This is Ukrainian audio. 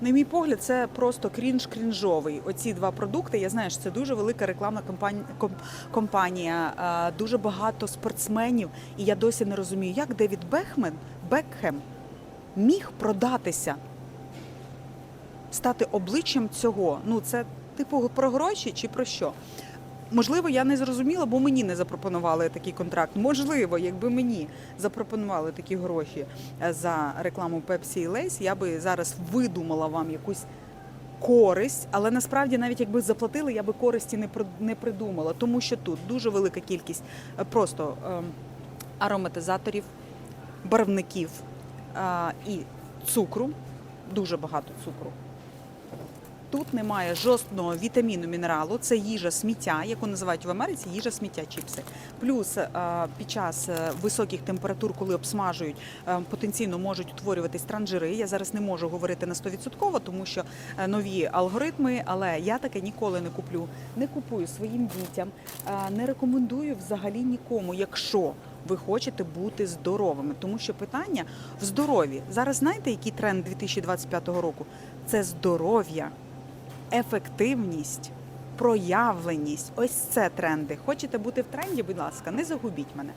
На мій погляд, це просто крінж крінжовий. Оці два продукти. Я знаю, що це дуже велика рекламна компанія, дуже багато спортсменів. І я досі не розумію, як Девід Бехмен, Бекхем міг продатися, стати обличчям цього. Ну, це типу про гроші чи про що? Можливо, я не зрозуміла, бо мені не запропонували такий контракт. Можливо, якби мені запропонували такі гроші е, за рекламу Pepsi і Lays, я би зараз видумала вам якусь користь, але насправді, навіть якби заплатили, я би користі не не придумала, тому що тут дуже велика кількість е, просто ем, ароматизаторів, барвників е, і цукру, дуже багато цукру. Тут немає жорсткого вітаміну мінералу, це їжа сміття, яку називають в Америці їжа сміття чіпси. Плюс е, під час е, високих температур, коли обсмажують, е, потенційно можуть утворюватись транжири. Я зараз не можу говорити на 100%, тому що нові алгоритми, але я таке ніколи не куплю. Не купую своїм дітям, не рекомендую взагалі нікому, якщо ви хочете бути здоровими, тому що питання в здоров'ї. Зараз знаєте, який тренд 2025 року? Це здоров'я ефективність, проявленість. Ось це тренди. Хочете бути в тренді? Будь ласка, не загубіть мене.